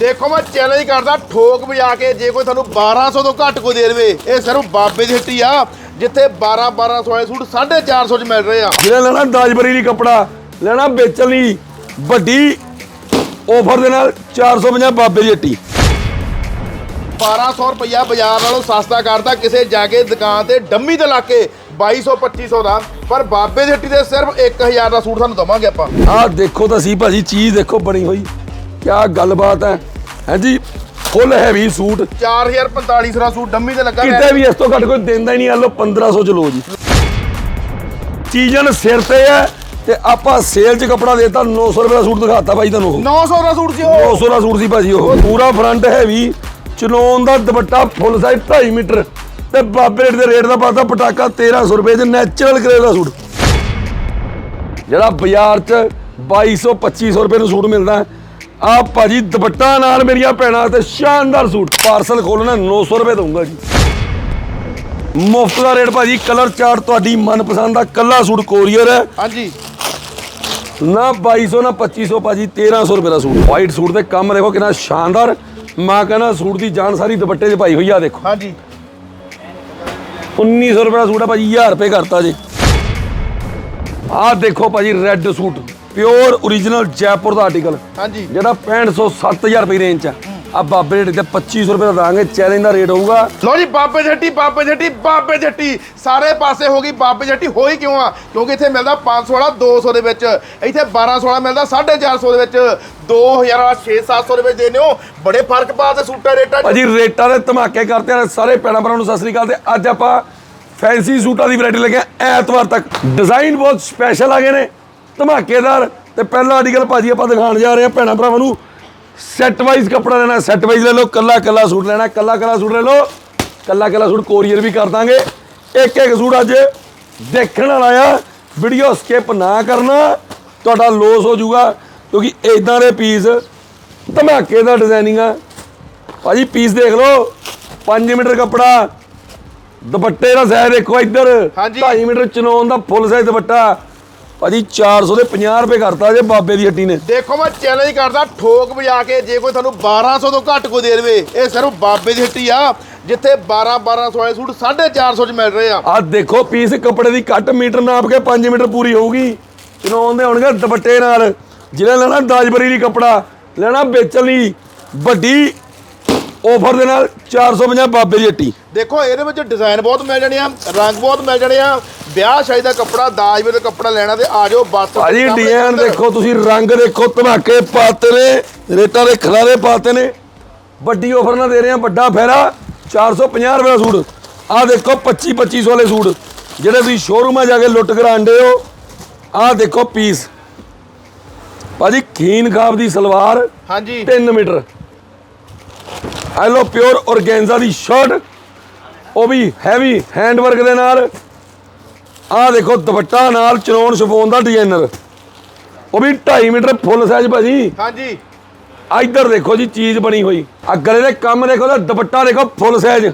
ਦੇਖੋ ਮੈਂ ਚੈਲੰਜ ਕਰਦਾ ਠੋਕ ਵਜਾ ਕੇ ਜੇ ਕੋਈ ਤੁਹਾਨੂੰ 1200 ਤੋਂ ਘੱਟ ਕੋਈ ਦੇ ਦੇਵੇ ਇਹ ਸਿਰਫ ਬਾਬੇ ਦੀ ਹੱਟੀ ਆ ਜਿੱਥੇ 12 1200 ਵਾਲੇ ਸੂਟ 450 ਚ ਮਿਲ ਰਹੇ ਆ। ਜਿਹੜਾ ਲੈਣਾ ਦਾਜਬਰੀ ਲਈ ਕੱਪੜਾ ਲੈਣਾ ਵੇਚਣ ਲਈ ਵੱਡੀ ਆਫਰ ਦੇ ਨਾਲ 450 ਬਾਬੇ ਦੀ ਹੱਟੀ। 1200 ਰੁਪਇਆ ਬਾਜ਼ਾਰ ਨਾਲੋਂ ਸਸਤਾ ਕਰਦਾ ਕਿਸੇ ਜਾ ਕੇ ਦੁਕਾਨ ਤੇ ਡੰਮੀ ਤੇ ਲਾ ਕੇ 2200 2500 ਦਾ ਪਰ ਬਾਬੇ ਦੀ ਹੱਟੀ ਤੇ ਸਿਰਫ 1000 ਦਾ ਸੂਟ ਤੁਹਾਨੂੰ ਦਵਾਂਗੇ ਆਪਾਂ। ਆਹ ਦੇਖੋ ਤਾਂ ਸੀ ਭਾਜੀ ਚੀਜ਼ ਦੇਖੋ ਬਣੀ ਹੋਈ ਕਿਆ ਗੱਲਬਾਤ ਹੈ। ਹਾਂਜੀ ਫੁੱਲ ਹੈਵੀ ਸੂਟ। 4045 ਦਾ ਸੂਟ ਡੰਮੀ ਤੇ ਲੱਗਾ ਕਿਤੇ ਵੀ ਇਸ ਤੋਂ ਘੱਟ ਕੋਈ ਦਿੰਦਾ ਹੀ ਨਹੀਂ ਆ ਲੋ 1500 ਚ ਲੋ ਜੀ। ਚੀਜ਼ਨ ਸਿਰ ਤੇ ਹੈ ਤੇ ਆਪਾਂ ਸੇਲ 'ਚ ਕੱਪੜਾ ਦੇਤਾ 900 ਰੁਪਏ ਦਾ ਸੂਟ ਦਿਖਾਤਾ ਭਾਈ ਤੁਹਾਨੂੰ। 900 ਦਾ ਸੂਟ ਸੀ ਉਹ। 900 ਦਾ ਸੂਟ ਸੀ ਭਾਜੀ ਉਹ। ਪੂਰਾ ਫਰੰਟ ਹੈਵੀ ਚਨੋਨ ਦਾ ਦੁਪੱਟਾ ਫੁੱਲ ਸਾਈਜ਼ 2.5 ਮੀਟਰ ਤੇ ਬਾਬੇ ਰੇਟ ਦੇ ਰੇਟ ਦਾ ਪਾਤਾ ਪਟਾਕਾ 1300 ਰੁਪਏ ਚ ਨੈਚੁਰਲ ਗ੍ਰੇਡ ਦਾ ਸੂਟ। ਜਿਹੜਾ ਬਾਜ਼ਾਰ 'ਚ 2200 2500 ਰੁਪਏ ਨੂੰ ਸੂਟ ਮਿਲਦਾ ਆ ਭਾਜੀ ਦੁਪੱਟਾ ਨਾਲ ਮੇਰੀਆਂ ਭੈਣਾਂ ਤੇ ਸ਼ਾਨਦਾਰ ਸੂਟ। ਪਾਰਸਲ ਖੋਲਣਾ 900 ਰੁਪਏ ਦਊਂਗਾ ਜੀ। ਮੁਫਤ ਦਾ ਰੇਟ ਭਾਜੀ ਕਲਰ ਚਾਰਟ ਤੁਹਾਡੀ ਮਨਪਸੰਦ ਦਾ ਕੱਲਾ ਸੂਟ ਕੋਰੀਅਰ ਹੈ। ਹਾਂਜੀ। ਨਾ 2200 ਨਾ 2500 ਭਾਜੀ 1300 ਰੁਪਏ ਦਾ ਸੂਟ। ਵਾਈਟ ਸੂਟ ਤੇ ਕੰਮ ਦੇਖੋ ਕਿੰਨਾ ਸ਼ਾਨਦਾਰ। ਮਾਂ ਕਹਿੰਦਾ ਸੂਟ ਦੀ ਜਾਨ ਸਾਰੀ ਦੁਪੱਟੇ 'ਚ ਪਾਈ ਹੋਈ ਆ ਦੇਖੋ। ਹਾਂਜੀ। 1900 ਰੁਪਏ ਦਾ ਸੂਟ ਆ ਭਾਜੀ 1000 ਰੁਪਏ ਕਰਤਾ ਜੀ। ਆਹ ਦੇਖੋ ਭਾਜੀ red suit. Pure origignal Jaipur ਦਾ ਆਰਟੀਕਲ ਹਾਂਜੀ। ਜਿਹੜਾ 6500 7000 ਰੁਪਏ ਰੇਂਜ ਚ ਆ। ਬਾਬੇ ਰੇਟ ਤੇ 2500 ਰੁਪਏ ਦਾ ਦਾਂਗੇ ਚੈਲੰਜ ਦਾ ਰੇਟ ਹੋਊਗਾ। ਲੋ ਜੀ ਬਾਬੇ ਦੀ ਹੱਟੀ ਬਾਬੇ ਦੀ ਹੱਟੀ ਬਾਬੇ ਦੀ ਹੱਟੀ ਸਾਰੇ ਪਾਸੇ ਹੋ ਗਈ ਬਾਬੇ ਦੀ ਹੱਟੀ ਹੋਈ ਕਿਉਂ ਆ? ਕਿਉਂਕਿ ਇੱਥੇ ਮਿਲਦਾ 500 ਵਾਲਾ 200 ਦੇ ਵਿੱਚ ਇੱਥੇ 1200 ਵਾਲਾ ਮਿਲਦਾ 450 ਦੇ ਵਿੱਚ। 2000 ਵਾਲਾ 6-700 ਦੇ ਵਿੱਚ ਦੇਨੇ ਹੋ ਬੜੇ ਫ਼ਰਕ ਪਾਤੇ ਸੂਟਾਂ ਰੇਟਾਂ ਭਾਜੀ ਰੇਟਾਂ ਦੇ ਧਮਾਕੇ ਕਰਤੇ ਆ ਸਾਰੇ ਭੈਣਾਂ ਭਰਾਵਾਂ ਨੂੰ ਸਤਿ ਸ੍ਰੀ ਅਕਾਲ। ਤੇ ਅੱਜ ਆਪਾਂ ਫੈਂਸੀ ਸੂਟਾਂ ਦੀ ਵੈਰਾਈਟੀ ਲੈ ਕੇ ਆਏ ਐਤਵਾਰ ਤੱਕ। ਡਿਜ਼ਾਈਨ ਬਹੁਤ ਸਪੈਸ਼ਲ ਆ ਗਏ ਨੇ। ਧਮਾਕੇਦਾਰ ਤੇ ਪਹਿਲਾ ਆਰਟੀਕਲ ਭਾਜੀ ਆਪਾਂ ਦਿਖਾਉਣ ਜਾ ਰਹੇ ਆ ਭੈਣਾਂ ਭਰਾਵਾਂ ਨੂੰ। ਸੈੱਟ ਵਾਈਜ਼ ਕੱਪੜਾ ਲੈਣਾ ਸੈੱਟ ਵਾਈਜ਼ ਲੈ ਲਓ ਕੱਲਾ ਕੱਲਾ ਸੂਟ ਲੈਣਾ ਕੱਲਾ ਕੱਲਾ ਸੂਟ ਲੈ ਲਓ ਕੱਲਾ ਕੱਲਾ ਸੂਟ ਕੋਰੀਅਰ ਵੀ ਕਰ ਦਾਂਗੇ। ਇੱਕ ਇੱਕ ਸੂਟ ਅੱਜ ਦੇਖਣ ਵਾਲਾ ਆ ਵੀਡੀਓ ਸਕਿਪ ਨਾ ਕਰਨਾ ਤੁਹਾਡਾ ਲੋਸ ਹੋ ਜਾਊਗਾ ਕਿਉਂਕਿ ਇਦਾਂ ਦੇ ਪੀਸ ਧਮਾਕੇਦਾਰ ਡਿਜ਼ਾਈਨਿੰਗ ਆ। ਭਾਜੀ ਪੀਸ ਦੇਖ ਲਓ 5 ਮੀਟਰ ਕੱਪੜਾ ਦੁਪੱਟੇ ਦਾ ਸਾਈਜ਼ ਦੇਖੋ ਇੱਧਰ ਹਾਂਜੀ। 2.5 ਮੀਟਰ ਚਨੋਨ ਦਾ ਫੁੱਲ ਸਾਈਜ਼ ਦੁਪੱਟਾ। ਭਾਜੀ 400 ਦੇ 50 ਰੁਪਏ ਕਰਤਾ ਜੇ ਬਾਬੇ ਦੀ ਹੱਟੀ ਨੇ। ਦੇਖੋ ਮੈਂ ਚੈਲੰਜ ਕਰਦਾ ਠੋਕ ਵਜਾ ਕੇ ਜੇ ਕੋਈ ਤੁਹਾਨੂੰ 1200 ਤੋਂ ਘੱਟ ਕੋਈ ਦੇ ਦੇਵੇ ਇਹ ਸਿਰਫ ਬਾਬੇ ਦੀ ਹੱਟੀ ਆ ਜਿੱਥੇ 12 1200 ਵਾਲੇ ਸੂਟ 450 ਚ ਮਿਲ ਰਹੇ ਆ। ਆਹ ਦੇਖੋ ਪੀਸ ਕੱਪੜੇ ਦੀ ਕੱਟ ਮੀਟਰ ਨਾਪ ਕੇ 5 ਮੀਟਰ ਪੂਰੀ ਹੋਊਗੀ। ਚਨੋਨ ਦੇ ਹੋਣਗੇ ਦੁਪੱਟੇ ਨਾਲ ਜਿਹੜਾ ਲੈਣਾ ਦਾਜਬਰੀ ਲਈ ਕੱਪੜਾ ਲੈਣਾ ਵੇਚਣ ਲਈ ਵੱਡੀ ਆਫਰ ਦੇ ਨਾਲ 450 ਬਾਬੇ ਦੀ ਹੱਟੀ। ਦੇਖੋ ਇਹਦੇ ਵਿੱਚ ਡਿਜ਼ਾਈਨ ਬਹੁਤ ਮਿਲ ਜਾਣੇ ਆ ਰੰਗ ਬਹੁਤ ਮਿਲ ਜਾਣੇ ਆ। ਵਿਆਹ ਸ਼ਾਦੀ ਦਾ ਕੱਪੜਾ ਦਾਜ ਵੇ ਦਾ ਕੱਪੜਾ ਲੈਣਾ ਤੇ ਆ ਜਾਓ ਬਸ। ਭਾਜੀ ਡਿਜ਼ਾਈਨ। ਦੇਖੋ ਤੁਸੀਂ ਰੰਗ ਦੇਖੋ ਧਮਾਕੇ ਪਾਤੇ ਨੇ ਰੇਟਾਂ ਦੇ ਖਲਾਰੇ ਪਾਤੇ ਨੇ। ਵੱਡੀ ਆਫਰ ਨਾਲ ਦੇ ਰਹੇ ਆ ਵੱਡਾ ਫੈਰਾ 450 ਰੁਪਏ ਦਾ ਸੂਟ। ਆਹ ਦੇਖੋ 25 2500 ਵਾਲੇ ਸੂਟ। ਜਿਹੜੇ ਤੁਸੀਂ ਸ਼ੋਰੂਮਾਂ ਜਾ ਕੇ ਲੁੱਟ ਕੇ ਆਂਡੇ ਹੋ ਆਹ ਦੇਖੋ ਪੀਸ ਭਾਜੀ ਖੀਨ ਖਾਬ ਦੀ ਸਲਵਾਰ ਹਾਂਜੀ। 3 ਮੀਟਰ। ਆ ਲੋ ਪਿਓਰ ਔਰਗੈਂਜ਼ਾ ਦੀ ਸ਼ਰਟ। ਉਹ ਵੀ ਹੈਵੀ ਹੈਂਡ ਵਰਕ ਦੇ ਨਾਲ। ਆਹ ਦੇਖੋ ਦੁਪੱਟਾ ਨਾਲ ਚਨੋਨ ਸ਼ਫੋਨ ਦਾ ਡਿਜ਼ਾਈਨਰ ਉਹ ਵੀ 2.5 ਮੀਟਰ ਫੁੱਲ ਸਾਈਜ਼ ਭਾਜੀ। ਹਾਂਜੀ। ਇੱਧਰ ਦੇਖੋ ਜੀ ਚੀਜ਼ ਬਣੀ ਹੋਈ। ਆ ਗਲੇ ਦੇ ਕੰਮ ਦੇਖੋ ਤਾਂ ਦੁਪੱਟਾ ਦੇਖੋ ਫੁੱਲ ਸਾਈਜ਼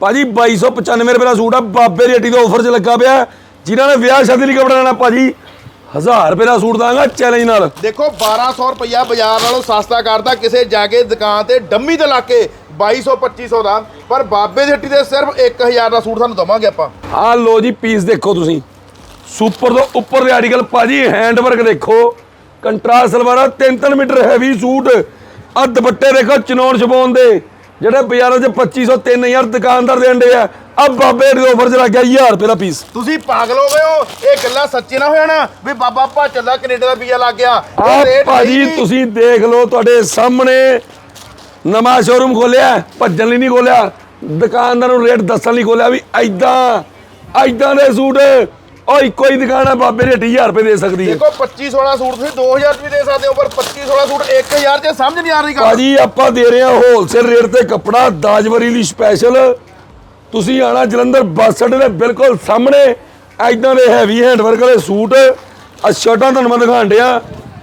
ਭਾਜੀ 2295 ਰੁਪਏ ਦਾ ਸੂਟ ਆ ਬਾਬੇ ਦੀ ਹੱਟੀ ਦੇ ਆਫਰ 'ਚ ਲੱਗਾ ਪਿਆ। ਜਿਨ੍ਹਾਂ ਨੇ ਵਿਆਹ ਸ਼ਾਦੀ ਲਈ ਕੱਪੜਾ ਲੈਣਾ ਭਾਜੀ 1000 ਰੁਪਏ ਦਾ ਸੂਟ ਦਾਂਗਾ ਚੈਲੰਜ ਨਾਲ। ਦੇਖੋ 1200 ਰੁਪਇਆ ਬਾਜ਼ਾਰ ਨਾਲੋਂ ਸਸਤਾ ਕਰਦਾ ਕਿਸੇ ਜਾ ਕੇ ਦੁਕਾਨ ਤੇ ਡੰਮੀ ਤੇ ਲਾ ਕੇ 2200 2500 ਦਾ। ਪਰ ਬਾਬੇ ਦੀ ਹੱਟੀ ਤੇ ਸਿਰਫ 1000 ਦਾ ਸੂਟ ਤੁਹਾਨੂੰ ਦਵਾਂਗੇ ਆਪਾਂ। ਆ ਲੋ ਜੀ ਪੀਸ ਦੇਖੋ ਤੁਸੀਂ। ਸੁਪਰ ਤੋਂ ਉੱਪਰ ਦੇ ਆਰਟੀਕਲ ਭਾਜੀ ਹੈਂਡ ਵਰਕ ਦੇਖੋ। ਕੰਟਰਾਸਟ ਸਲਵਾਰਾਂ 3-3 ਮੀਟਰ ਹੈਵੀ ਸੂਟ। ਆ ਦੁਪੱਟੇ ਦੇਖੋ ਚਨੋਨ ਸ਼ਬੋਨ ਦੇ। ਜਿਹੜੇ ਬਾਜ਼ਾਰਾਂ 'ਚ 2500 3000 ਦੁਕਾਨਦਾਰ ਦੇ ਆ ਆ ਬਾਬੇ ਦੇ ਆਫਰ 'ਚ ਲੱਗ ਗਿਆ 1000 ਰੁਪਏ ਦਾ ਪੀਸ ਤੁਸੀਂ ਪਾਗਲ ਹੋ ਗਏ ਹੋ ਇਹ ਗੱਲਾਂ ਸੱਚੇ ਨਾ ਹੋ ਜਾਣਾ ਵੀ ਬਾਬਾ ਭਾ ਚੱਲਾ ਕੈਨੇਡਾ ਦਾ ਵੀਜ਼ਾ ਲੱਗ ਗਿਆ ਇਹ ਆ ਰੇਟ ਭਾਜੀ ਨਹੀਂ। ਤੁਸੀਂ ਦੇਖ ਲਓ ਤੁਹਾਡੇ ਸਾਹਮਣੇ ਨਵਾਂ ਸ਼ੋਰੂਮ ਖੋਲਿਆ ਭੱਜਣ ਲਈ ਨਹੀਂ ਖੋਲਿਆ ਦੁਕਾਨਦਾਰ ਨੂੰ ਰੇਟ ਦੱਸਣ ਲਈ ਖੋਲਿਆ ਵੀ ਐਦਾਂ ਐਦਾਂ ਦੇ ਸੂਟ ਉਹ ਇੱਕੋ ਹੀ ਦੁਕਾਨ ਆ ਬਾਬੇ ਦੇ 8000 ਰੁਪਏ ਦੇ ਸਕਦੀ ਹੈ। ਦੇਖੋ 2500 ਵਾਲਾ ਸੂਟ ਤੁਸੀਂ 2000 ਚ ਵੀ ਦੇ ਸਕਦੇ ਹੋ ਪਰ 2500 ਵਾਲਾ ਸੂਟ 1000 ਚ ਸਮਝ ਨਹੀਂ ਆ ਰਹੀ ਗੱਲ। ਭਾਜੀ ਆਪਾਂ ਦੇ ਰਹੇ ਹਾਂ ਹੋਲਸੇਲ ਰੇਟ ਤੇ ਕੱਪੜਾ ਦਾਜਵਰੀ ਲਈ ਸਪੈਸ਼ਲ ਤੁਸੀਂ ਆਣਾ ਜਲੰਧਰ ਬੱਸ ਅੱਡੇ ਦੇ ਬਿਲਕੁਲ ਸਾਹਮਣੇ। ਐਦਾਂ ਦੇ ਹੈਵੀ ਹੈਂਡ ਵਰਕ ਵਾਲੇ ਸੂਟ। ਆ ਸ਼ਰਟਾਂ ਤੁਹਾਨੂੰ ਮੈਂ ਦਿਖਾਣ ਡਿਆ।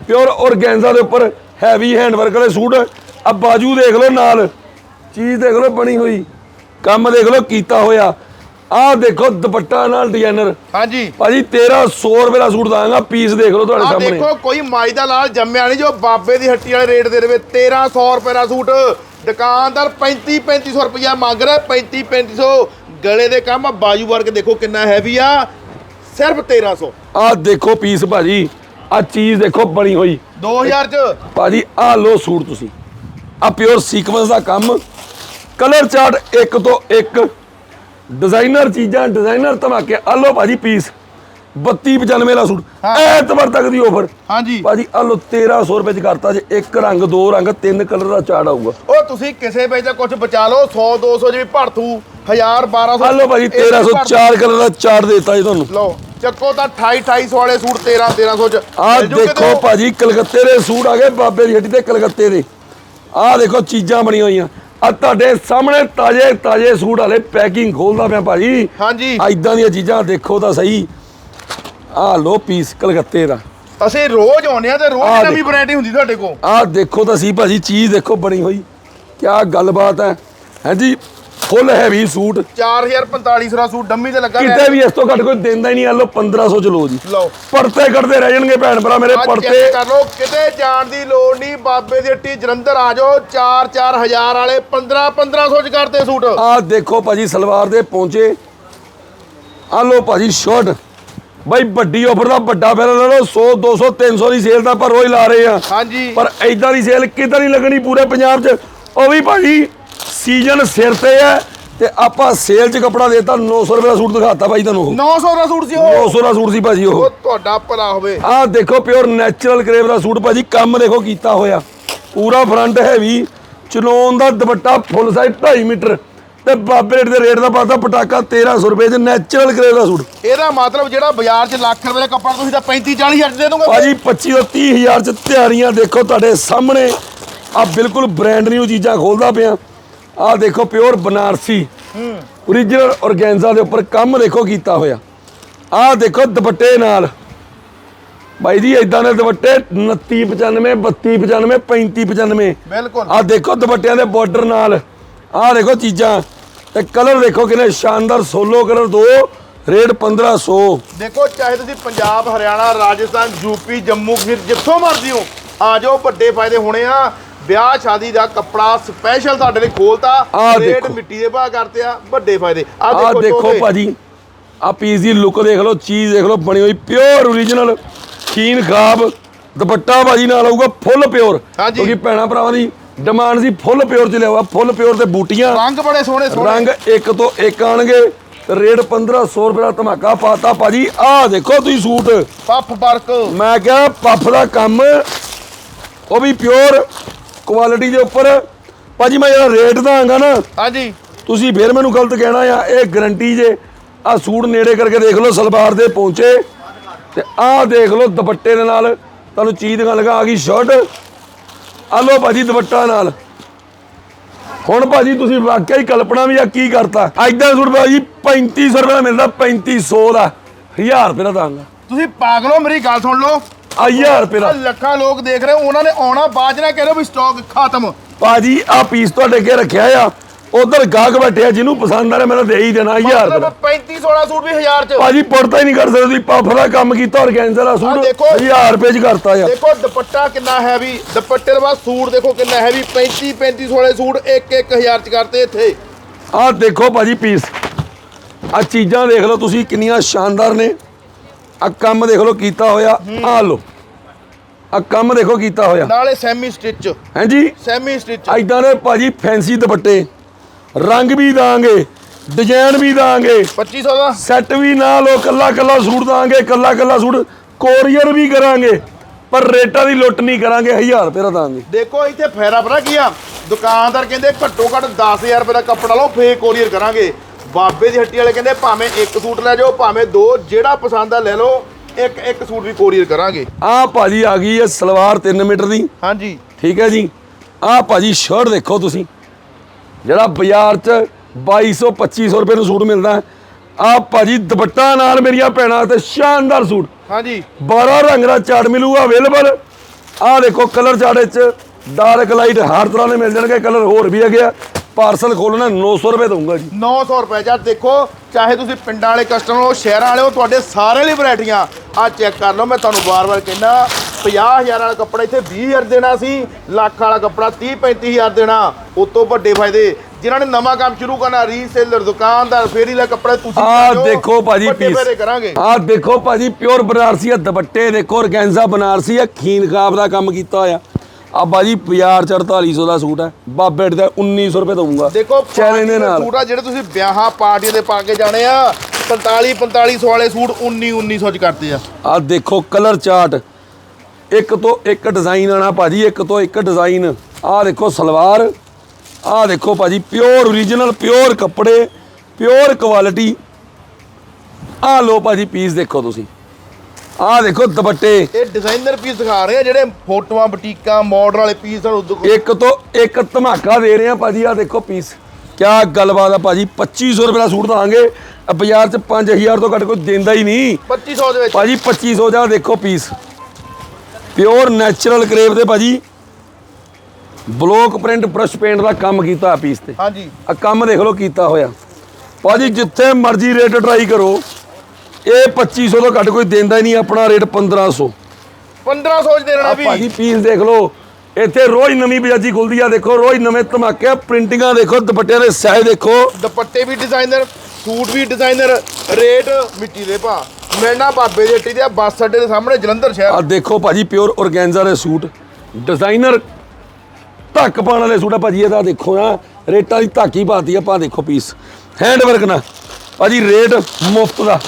ਪਿਓਰ ਔਰਗੈਂਜ਼ਾ ਦੇ ਉੱਪਰ ਹੈਵੀ ਹੈਂਡ ਵਰਕ ਵਾਲੇ ਸੂਟ। ਆ ਬਾਜੂ ਦੇਖ ਲਓ ਨਾਲ। ਚੀਜ਼ ਦੇਖ ਲਓ ਬਣੀ ਹੋਈ। ਕੰਮ ਦੇਖ ਲਓ ਕੀਤਾ ਹੋਇਆ। ਆਹ ਦੇਖੋ ਦੁਪੱਟਾ ਨਾਲ ਡਿਜ਼ਾਈਨਰ ਹਾਂਜੀ। ਭਾਜੀ 1300 ਰੁਪਏ ਦਾ ਸੂਟ ਦਾਂਗਾ ਪੀਸ ਦੇਖ ਲਓ ਤੁਹਾਡੇ ਆ ਸਾਹਮਣੇ। ਦੇਖੋ ਕੋਈ ਮਾਈ ਦਾ ਲਾਲ ਜੰਮਿਆ ਨਹੀਂ ਜੋ ਬਾਬੇ ਦੀ ਹੱਟੀ ਵਾਲੇ ਰੇਟ ਦੇ ਦੇਵੇ। 1300 ਰੁਪਏ ਦਾ ਸੂਟ ਦੁਕਾਨਦਾਰ 35 3500 ਰੁਪਇਆ ਮੰਗ ਰਿਹਾ 35 3500 ਗਲੇ ਦੇ ਕੰਮ ਆ ਬਾਜੂ ਵਰਕ ਦੇਖੋ ਕਿੰਨਾ ਹੈਵੀ ਆ। ਸਿਰਫ 1300 ਆਹ ਦੇਖੋ ਪੀਸ ਭਾਜੀ ਆ ਚੀਜ਼ ਦੇਖੋ ਬਣੀ ਹੋਈ। 2000 ਚ। ਭਾਜੀ ਆਹ ਲੋ ਸੂਟ ਤੁਸੀਂ। ਆ ਪਿਓਰ ਸੀਕਵੈਂਸ ਦਾ ਕੰਮ। ਕਲਰ ਚਾਰਟ ਇੱਕ ਤੋਂ ਇੱਕ। ਡਿਜ਼ਾਈਨਰ ਚੀਜ਼ਾਂ ਡਿਜ਼ਾਈਨਰ ਧਮਾਕੇ। ਆ ਲੋ ਭਾਜੀ ਪੀਸ 3295 ਦਾ ਸੂਟ। ਐਤਵਾਰ ਤੱਕ ਦੀ ਆਫਰ ਹਾਂਜੀ। ਭਾਜੀ ਆ ਲੋ 1300 ਰੁਪਏ ਚ ਕਰਤਾ ਜੇ। ਇੱਕ ਰੰਗ ਦੋ ਰੰਗ ਤਿੰਨ ਕਲਰ ਦਾ ਚਾਰਟ ਆਊਗਾ। ਉਹ ਤੁਸੀਂ ਕਿਸੇ ਵੇਚ ਦਾ ਕੁਝ ਬਚਾ ਲਓ। 100 200 ਜਿਵੇਂ ਭੜਥੂ 1000 1200 ਆ ਲੋ ਭਾਜੀ 1300 ਚਾਰ ਕਲਰ ਦਾ ਚਾਰਟ ਦੇਤਾ ਜੀ ਤੁਹਾਨੂੰ। ਲਓ ਚੱਕੋ ਤਾਂ 28 2800 ਵਾਲੇ ਸੂਟ 13 1300 ਚ। ਆ ਦੇਖੋ? ਭਾਜੀ ਕਲਕੱਤੇ ਦੇ ਸੂਟ ਆ ਗਏ ਬਾਬੇ ਦੀ ਹੱਟੀ ਤੇ ਕਲਕੱਤੇ ਦੇ। ਆ ਦੇਖੋ ਚੀਜ਼ਾਂ ਬਣੀਆਂ ਹੋਈਆਂ। ਆ ਤੁਹਾਡੇ ਸਾਹਮਣੇ ਤਾਜ਼ੇ ਤਾਜ਼ੇ ਸੂਟ ਵਾਲੇ ਪੈਕਿੰਗ ਖੋਲਦਾ ਪਿਆ ਭਾਜੀ। ਹਾਂਜੀ। ਐਦਾਂ ਦੀਆਂ ਚੀਜ਼ਾਂ ਦੇਖੋ ਤਾਂ ਸਹੀ। ਆ ਲੋ ਪੀਸ ਕਲਕੱਤੇ ਦਾ। ਅਸੀਂ ਰੋਜ਼ ਆਉਂਦੇ ਆ ਤੇ ਰੋਜ਼ ਨਵੀਂ। ਵੈਰਾਈਟੀ ਹੁੰਦੀ ਤੁਹਾਡੇ ਕੋਲ। ਆ ਦੇਖੋ ਤਾਂ ਸਹੀ ਭਾਜੀ ਚੀਜ਼ ਦੇਖੋ ਬਣੀ ਹੋਈ। ਕਿਆ ਗੱਲਬਾਤ ਹੈ। ਹਾਂਜੀ ਫੁੱਲ ਹੈਵੀ ਸੂਟ। 4000 4500 ਦਾ ਸੂਟ ਡੰਮੀ ਤੇ ਲੱਗਾ ਕਿਤੇ ਵੀ ਇਸ ਤੋਂ ਘੱਟ ਕੋਈ ਦਿੰਦਾ ਹੀ ਨਹੀਂ ਆ ਲੋ 1500 ਚ ਲੋ ਜੀ। ਲਓ। ਪਰਤੇ ਕੱਢਦੇ ਰਹਿ ਜਾਣਗੇ ਭੈਣ ਭਰਾ ਮੇਰੇ ਪਰਤੇ। ਕਰ ਲਓ ਕਿਤੇ ਜਾਣ ਦੀ ਲੋੜ ਨਹੀਂ ਬਾਬੇ ਦੀ ਹੱਟੀ ਜਲੰਧਰ ਆ ਜਾਓ 4 4000 ਵਾਲੇ 15 1500 ਚ ਕਰਦੇ ਸੂਟ। ਆ ਦੇਖੋ ਭਾਜੀ ਸਲਵਾਰ ਦੇ ਪਹੁੰਚੇ ਆ ਲੋ ਭਾਜੀ ਸ਼ਰਟ ਬਾਈ ਵੱਡੀ ਆਫਰ ਦਾ ਵੱਡਾ ਫੈਲ ਲੈ ਲਓ 100 200 300 ਦੀ ਸੇਲ ਤਾਂ ਆਪਾਂ ਰੋਜ਼ ਲਾ ਰਹੇ ਆ ਹਾਂਜੀ। ਪਰ ਐਦਾਂ ਦੀ ਸੇਲ ਕਿਤੇ ਨਹੀਂ ਲੱਗਣੀ ਪੂਰੇ ਪੰਜਾਬ 'ਚ? ਉਹ ਵੀ ਭਾਜੀ ਸੀਜ਼ਨ ਸਿਰ ਤੇ ਹੈ ਤੇ ਆਪਾਂ ਸੇਲ 'ਚ ਕਪੜਾ ਦੇਤਾ 900 ਰੁਪਏ ਦਾ ਸੂਟ ਦਿਖਾਤਾ ਭਾਈ ਤੁਹਾਨੂੰ 900 ਦਾ ਸੂਟ ਸੀ ਉਹ। 900 ਦਾ ਸੂਟ ਸੀ ਭਾਜੀ ਉਹ। ਉਹ ਤੁਹਾਡਾ ਭਲਾ ਹੋਵੇ। ਆਹ ਦੇਖੋ ਪਿਓਰ ਨੈਚੁਰਲ ਕਰੇਵ ਦਾ ਸੂਟ ਭਾਜੀ ਕੰਮ ਦੇਖੋ ਕੀਤਾ ਹੋਇਆ। ਪੂਰਾ ਫਰੰਟ ਹੈਵੀ ਚਲੋਨ ਦਾ ਦੁਪੱਟਾ ਫੁੱਲ ਸਾਈਜ਼ 2.5 ਮੀਟਰ ਤੇ ਬਾਬੇ ਰੇਟ ਦੇ ਰੇਟ ਦਾ ਪਾਤਾ ਪਟਾਕਾ 1300 ਰੁਪਏ ਚ ਨੈਚੁਰਲ ਕਰੇਵ ਦਾ ਸੂਟ। ਇਹਦਾ ਮਤਲਬ ਜਿਹੜਾ ਬਾਜ਼ਾਰ 'ਚ ਲੱਖ ਰੁਪਏ ਦਾ ਕੱਪੜਾ ਤੁਸੀਂ ਤਾਂ 35 40000 ਚ ਦੇ ਦੋਗੇ। ਭਾਜੀ 25 ਤੋਂ 30 ਹਜ਼ਾਰ ਚ ਤਿਆਰੀਆਂ ਦੇਖੋ ਤੁਹਾਡੇ ਸਾਹਮਣੇ। ਆ ਬਿਲਕੁਲ ਬ੍ਰਾਂਡ ਨਿਊ ਚੀਜ਼ਾਂ ਖੋਲਦਾ ਪਿਆ। ਆ ਦੇਖੋ ਪਿਓਰ ਬਨਾਰਸੀ। ਓਰੀਜਨਲ ਔਰਗੈਂਜ਼ਾ ਦੇ ਉੱਪਰ ਕੰਮ ਦੇਖੋ ਕੀਤਾ ਹੋਇਆ। ਆ ਦੇਖੋ ਦੁਪੱਟੇ ਨਾਲ। ਬਾਈ ਜੀ ਇਦਾਂ ਦੇ ਦੁਪੱਟੇ 2995 3295 3595 ਬਿਲਕੁਲ। ਆ ਦੇਖੋ ਦੁਪੱਟਿਆਂ ਦੇ ਬਾਰਡਰ ਨਾਲ। ਆ ਦੇਖੋ ਚੀਜ਼ਾਂ। ਤੇ ਕਲਰ ਦੇਖੋ ਕਿੰਨੇ ਸ਼ਾਨਦਾਰ ਸੋਲੋ ਕਲਰ ਦੋ ਰੇਟ 1500 ਦੇਖੋ ਚਾਹੇ ਤੁਸੀਂ ਪੰਜਾਬ ਹਰਿਆਣਾ ਰਾਜਸਥਾਨ ਯੂਪੀ ਜੰਮੂ ਕਸ਼ਮੀਰ ਜਿੱਥੋਂ ਮਰਜ਼ੀ ਹੋ ਆ ਜਾਓ ਵੱਡੇ ਫਾਇਦੇ ਹੋਣੇ ਆ। ਵਿਆਹ ਸ਼ਾਦੀ ਦਾ ਕੱਪੜਾ ਸਪੈਸ਼ਲ ਤੁਹਾਡੇ ਲਈ ਖੋਲਤਾ। ਆਹ ਰੇਟ ਦੇਖੋ। ਮਿੱਟੀ ਦੇ ਭਾਅ ਕਰਤੇ ਆ ਵੱਡੇ ਫਾਇਦੇ। ਆ ਆ ਦੇਖੋ ਦੇਖੋ। ਭਾਜੀ ਆ ਪੀਸ ਦੀ ਲੁੱਕ ਦੇਖ ਲਓ ਚੀਜ਼ ਦੇਖ ਲਓ ਬਣੀ ਹੋਈ ਪਿਓਰ ਓਰੀਜਨਲ ਖੀਨ ਖਾਬ ਦੁਪੱਟਾ ਭਾਜੀ ਨਾਲ ਆਊਗਾ ਫੁੱਲ ਪਿਓਰ ਹਾਂਜੀ। ਕਿਉਂਕਿ ਭੈਣਾ ਭਰਾਵਾਂ ਦੀ ਡਿਮਾਂਡ ਸੀ ਫੁੱਲ ਪਿਓਰ ਚ ਲਿਆਵਾ ਫੁੱਲ ਪਿਓਰ ਤੇ ਬੂਟੀਆਂ। ਰੰਗ ਬੜੇ ਸੋਹਣੇ ਸੋਹਣੇ। ਰੰਗ ਇੱਕ ਤੋਂ ਇੱਕ ਆਣਗੇ ਰੇਟ 1500 ਰੁਪਏ ਦਾ ਧਮਾਕਾ ਪਾਤਾ ਭਾਜੀ। ਆਹ ਦੇਖੋ ਤੁਸੀਂ ਸੂਟ। ਪੱਫ ਵਰਕ। ਮੈਂ ਕਿਹਾ ਪੱਫ ਦਾ ਕੰਮ ਉਹ ਵੀ ਪਿਓਰ ਕੁਆਲਿਟੀ ਦੇ ਉੱਪਰ। ਭਾਜੀ ਮੈਂ ਜਿਹੜਾ ਰੇਟ ਦਾਂਗਾ ਨਾ ਹਾਂਜੀ। ਤੁਸੀਂ ਫਿਰ ਮੈਨੂੰ ਗਲਤ ਕਹਿਣਾ ਆ ਇਹ ਗਰੰਟੀ ਜੇ ਆ ਸੂਟ ਨੇੜੇ ਕਰਕੇ ਦੇਖ ਲਓ ਸਲਵਾਰ ਦੇ ਪਹੁੰਚੇ ਤੇ ਆਹ ਦੇਖ ਲਓ ਦੁਪੱਟੇ ਦੇ ਨਾਲ। ਤੁਹਾਨੂੰ ਚੀਜ਼ ਦਿਖਾਣ ਲੱਗਾ ਆ ਗਈ ਸ਼ਰਟ ਆ ਲਓ ਭਾਜੀ ਦੁਪੱਟਾ ਨਾਲ। ਹੁਣ ਭਾਜੀ ਤੁਸੀਂ ਵਾਕਿਆ ਹੀ ਕਲਪਨਾ ਵੀ ਆ ਕੀ ਕਰਤਾ। ਐਦਾਂ ਸੂਟ ਭਾਜੀ 3500 ਰੁਪਏ ਦਾ ਮਿਲਦਾ 3500 ਦਾ। 1000 ਰੁਪਏ ਦਾ ਦਾਂਗਾ ਤੁਸੀਂ ਪਾਗਲੋ ਮੇਰੀ ਗੱਲ ਸੁਣ ਲਓ। ਆ 1000 ਰੁਪਏ ਦਾ। ਲੱਖਾਂ ਲੋਕ ਦੇਖ ਰਹੇ ਉਹਨਾਂ ਨੇ ਆਉਣਾ ਬਾਅਦ ਨਾ ਕਹਿ ਰਹੇ ਵੀ ਸਟਾਕ ਖਤਮ। ਭਾਜੀ ਆ ਪੀਸ ਤੁਹਾਡੇ ਅੱਗੇ ਰੱਖਿਆ ਆ। ਉਧਰ ਗਾਹਕ ਬੈਠਿਆ ਜਿਹਨੂੰ ਪਸੰਦ ਆ ਰਿਹਾ ਮੈਨੂੰ ਦੇ ਹੀ ਦੇਣਾ 1000 ਰੁਪਏ ਮਤਲਬ 3500 ਵਾਲਾ ਸੂਟ ਵੀ 1000 'ਚ। ਭਾਜੀ ਪੜਤਾ ਹੀ ਨਹੀਂ ਕਰ ਸਕਦੇ ਤੁਸੀਂ ਪੱਫ ਦਾ ਕੰਮ ਕੀਤਾ ਔਰਗੈਂਜ਼ਾ ਦਾ ਸੂਟ ਆਹ ਦੇਖੋ। 1000 ਰੁਪਏ ਚ ਕਰਤਾ ਆ। ਦੇਖੋ ਦੁਪੱਟਾ ਕਿੰਨਾ ਹੈਵੀ ਦੁਪੱਟੇ ਦੇ ਬਾਅਦ ਸੂਟ ਦੇਖੋ ਕਿੰਨਾ ਹੈਵੀ 35 3500 ਵਾਲੇ ਸੂਟ 1 1000 ਚ ਕਰਤੇ ਇੱਥੇ। ਆਹ ਦੇਖੋ ਭਾਜੀ ਪੀਸ ਆ ਚੀਜ਼ਾਂ ਦੇਖ ਲਓ ਤੁਸੀਂ ਕਿੰਨੀਆਂ ਸ਼ਾਨਦਾਰ ਨੇ। ਆ ਕੰਮ ਦੇਖ ਲਓ ਕੀਤਾ ਹੋਇਆ ਆ ਲਓ। ਆ ਕੰਮ ਦੇਖੋ ਕੀਤਾ ਹੋਇਆ। ਨਾਲੇ ਸੈਮੀ ਸਟਿਚ ਹਾਂਜੀ? ਸੈਮੀ ਸਟਿਚ ਐਦਾਂ ਦੇ ਭਾਜੀ ਫੈਂਸੀ ਦੁਪੱਟੇ। ਰੰਗ ਵੀ ਦਾਂਗੇ ਡਿਜ਼ਾਈਨ ਵੀ ਦਾਂਗੇ। 2500 ਦਾ? ਸੈੱਟ ਵੀ ਨਾ ਲੋ ਕੱਲਾ ਕੱਲਾ ਸੂਟ ਦਾਂਗੇ ਕੱਲਾ ਕੱਲਾ ਸੂਟ। ਕੋਰੀਅਰ ਵੀ ਕਰਾਂਗੇ ਪਰ ਰੇਟਾਂ ਦੀ ਲੁੱਟ ਨਹੀਂ ਕਰਾਂਗੇ 1000 ਰੁਪਏ ਦਾ ਦਾਂਗੇ। ਦੇਖੋ ਇੱਥੇ ਫੈਰਾ ਪਤਾ ਕੀ ਆ? ਦੁਕਾਨਦਾਰ ਕਹਿੰਦੇ ਘੱਟੋ ਘੱਟ 10000 ਰੁਪਏ ਦਾ ਕੱਪੜਾ ਲਓ ਫੇਰ ਕੋਰੀਅਰ ਕਰਾਂਗੇ। ਬਾਬੇ ਦੀ ਹੱਟੀ ਵਾਲੇ ਕਹਿੰਦੇ ਭਾਵੇਂ ਇੱਕ ਸੂਟ ਲੈ ਜਾਓ ਭਾਵੇਂ ਦੋ ਜਿਹੜਾ ਪਸੰਦ ਆ ਲੈ ਲਓ ਇੱਕ ਇੱਕ ਸੂਟ ਵੀ ਕੋਰੀਅਰ ਕਰਾਂਗੇ। ਆਹ ਭਾਜੀ ਆ ਗਈ ਹੈ ਸਲਵਾਰ 3 ਮੀਟਰ ਦੀ। ਹਾਂਜੀ। ਠੀਕ ਹੈ ਜੀ। ਆਹ ਭਾਜੀ ਸ਼ਰਟ ਦੇਖੋ ਤੁਸੀਂ। ਜਿਹੜਾ ਬਾਜ਼ਾਰ 'ਚ 2200 2500 ਰੁਪਏ ਨੂੰ ਸੂਟ ਮਿਲਦਾ ਆਹ ਭਾਜੀ ਦੁਪੱਟਾ ਨਾਲ ਮੇਰੀਆਂ ਭੈਣਾਂ ਤੇ ਸ਼ਾਨਦਾਰ ਸੂਟ। ਹਾਂਜੀ। 12 ਰੰਗ ਦਾ ਚਾਰਟ ਮਿਲੂਗਾ ਅਵੇਲੇਬਲ ਆਹ ਦੇਖੋ ਕਲਰ ਚਾਰਟ ਵਿੱਚ ਡਾਰਕ ਲਾਈਟ ਹਰ ਤਰ੍ਹਾਂ ਦੇ ਮਿਲ ਜਾਣਗੇ। ਕਲਰ ਹੋਰ ਵੀ ਹੈਗੇ ਆ। ਪਾਰਸਲ ਖੋਲਣਾ 900 ਰੁਪਏ ਦਊਂਗਾ ਜੀ। 900 ਰੁਪਏ ਜਾਂ ਦੇਖੋ ਚਾਹੇ ਤੁਸੀਂ ਪਿੰਡਾਂ ਵਾਲੇ ਕਸਟਮਰ ਹੋ ਸ਼ਹਿਰਾਂ ਵਾਲੇ ਹੋ ਤੁਹਾਡੇ ਸਾਰੇ ਲਈ ਵੈਰਾਈਟੀਆਂ। ਆ ਚੈੱਕ ਕਰ ਲਓ ਮੈਂ ਤੁਹਾਨੂੰ ਵਾਰ-ਵਾਰ ਕਹਿੰਦਾ 50000 ਵਾਲਾ ਕੱਪੜਾ ਇੱਥੇ 20000 ਦੇਣਾ ਸੀ ਲੱਖ ਵਾਲਾ ਕੱਪੜਾ 30 35000 ਦੇਣਾ। ਉਤੋਂ ਵੱਡੇ ਫਾਇਦੇ ਜਿਨ੍ਹਾਂ ਨੇ ਨਵਾਂ ਕੰਮ ਸ਼ੁਰੂ ਕਰਨਾ ਰੀਸੇਲਰ ਦੁਕਾਨਦਾਰ ਫੇਰੀ ਵਾਲਾ ਕੱਪੜਾ ਤੁਸੀਂ ਆ ਦੇਖੋ ਭਾਜੀ ਪੀਸ ਕਰਾਂਗੇ। ਆ ਦੇਖੋ ਭਾਜੀ ਪਿਓਰ ਬਨਾਰਸੀ ਆ ਦੁਪੱਟੇ ਦੇਖੋ ਔਰਗੈਂਜ਼ਾ ਬਨਾਰਸੀ ਆ ਖੀਨ ਖਾਬ ਦਾ ਕੰਮ ਕੀਤਾ ਹੋਇਆ। ਆ ਬਾਜੀ ਬਾਜ਼ਾਰ ਚ 4800 ਦਾ ਸੂਟ ਹੈ। ਬਾਬੇ ਦਾ 1900 ਰੁਪਏ ਦਊਂਗਾ। ਦੇਖੋ ਚੈਲੰਜ ਦੇ ਨਾਲ। ਸੂਟ ਆ ਜਿਹੜੇ ਤੁਸੀਂ ਵਿਆਹਾਂ ਪਾਰਟੀਆਂ ਦੇ ਪਾ ਕੇ ਜਾਣੇ ਆ 45 4500 ਵਾਲੇ ਸੂਟ 19 1900 ਚ ਕਰਤੇ ਆ। ਆ ਦੇਖੋ ਕਲਰ ਚਾਰਟ। ਇੱਕ ਤੋਂ ਇੱਕ ਡਿਜ਼ਾਈਨ ਆਣਾ ਭਾਜੀ ਇੱਕ ਤੋਂ ਇੱਕ ਡਿਜ਼ਾਈਨ। ਆ ਦੇਖੋ ਸਲਵਾਰ। ਆ ਦੇਖੋ ਭਾਜੀ ਪਿਓਰ ਓਰੀਜਨਲ ਪਿਓਰ ਕੱਪੜੇ ਪਿਓਰ ਕੁਆਲਿਟੀ ਆ ਲੋ ਭਾਜੀ ਪੀਸ ਦੇਖੋ ਤੁਸੀਂ। ਆ ਦੇਖੋ ਦੁਪੱਟੇ। ਇਹ ਡਿਜ਼ਾਈਨਰ ਪੀਸ ਦਿਖਾ ਰਹੇ ਆ ਜਿਹੜੇ ਫੋਟੋਆਂ ਬੁਟੀਕਾਂ ਮਾਡਲ ਵਾਲੇ ਪੀਸ ਤੁਹਾਨੂੰ ਦੁਕ- ਇੱਕ ਤੋਂ ਇੱਕ ਧਮਾਕਾ ਦੇ ਰਹੇ ਆ ਭਾਜੀ ਆ ਦੇਖੋ ਪੀਸ ਕਿਆ ਗੱਲਬਾਤ ਆ ਭਾਜੀ 2500 ਰੁਪਏ ਦਾ ਸੂਟ ਦਾਂਗੇ ਬਾਜ਼ਾਰ ਚ 5000 ਤੋਂ ਘੱਟ ਕੋਈ ਦਿੰਦਾ ਹੀ ਨਹੀਂ। 2500 ਦੇ ਵਿੱਚ। ਭਾਜੀ 2500 ਦਾ ਦੇਖੋ ਪੀਸ ਪਿਓਰ ਨੈਚੁਰਲ ਕਰੇਵ ਦੇ ਭਾਜੀ। ਬਲੋਕ ਪ੍ਰਿੰਟ ਬ੍ਰਸ਼ ਪੇਂਟ ਦਾ ਕੰਮ ਕੀਤਾ ਆ ਪੀਸ ਤੇ। ਹਾਂਜੀ। ਆ ਕੰਮ ਦੇਖ ਲਓ ਕੀਤਾ ਹੋਇਆ। ਭਾਜੀ ਜਿੱਥੇ ਮਰਜ਼ੀ ਰੇਟ ਟਰਾਈ ਕਰੋ। ਇਹ 2500 ਤੋਂ ਘੱਟ ਕੋਈ ਦਿੰਦਾ ਹੀ ਨਹੀਂ ਆਪਣਾ ਰੇਟ 1500 1500 ਚ ਦੇ ਦੇਣਾ ਵੀ। ਭਾਜੀ ਪੀਸ ਦੇਖ ਲਓ ਇੱਥੇ ਰੋਜ਼ ਨਵੀਂ ਬਜਾਜੀ ਖੁੱਲਦੀ ਆ ਦੇਖੋ ਰੋਜ਼ ਨਵੇਂ ਧਮਾਕੇ ਪ੍ਰਿੰਟਿੰਗਾਂ ਦੇਖੋ ਦੁਪੱਟਿਆਂ ਦੇ ਸਾਈਜ਼ ਦੇਖੋ। ਦੁਪੱਟੇ ਵੀ ਡਿਜ਼ਾਈਨਰ ਸੂਟ ਵੀ ਡਿਜ਼ਾਈਨਰ ਰੇਟ ਮਿੱਟੀ ਦੇ ਭਾ। ਮਿਲਣਾ ਬਾਬੇ ਦੀ ਹੱਟੀ ਦੇ ਬੱਸ ਅੱਡੇ ਦੇ ਸਾਹਮਣੇ ਜਲੰਧਰ ਸ਼ਹਿਰ। ਆ ਦੇਖੋ ਭਾਜੀ ਪਿਓਰ ਔਰਗੈਂਜ਼ਾ ਦੇ ਸੂਟ। ਡਿਜ਼ਾਈਨਰ ਧੱਕ ਪਾਉਣ ਵਾਲੇ ਸੂਟ ਆ ਭਾਜੀ ਇਹਦਾ ਦੇਖੋ ਨਾ ਰੇਟਾਂ ਦੀ ਧੱਕ ਹੀ ਪਾਤੀ ਆਪਾਂ ਦੇਖੋ ਪੀਸ ਹੈਂਡ ਵਰਕ ਨਾਲ। ਭਾਜੀ ਰੇਟ ਮੁਫਤ ਦਾ।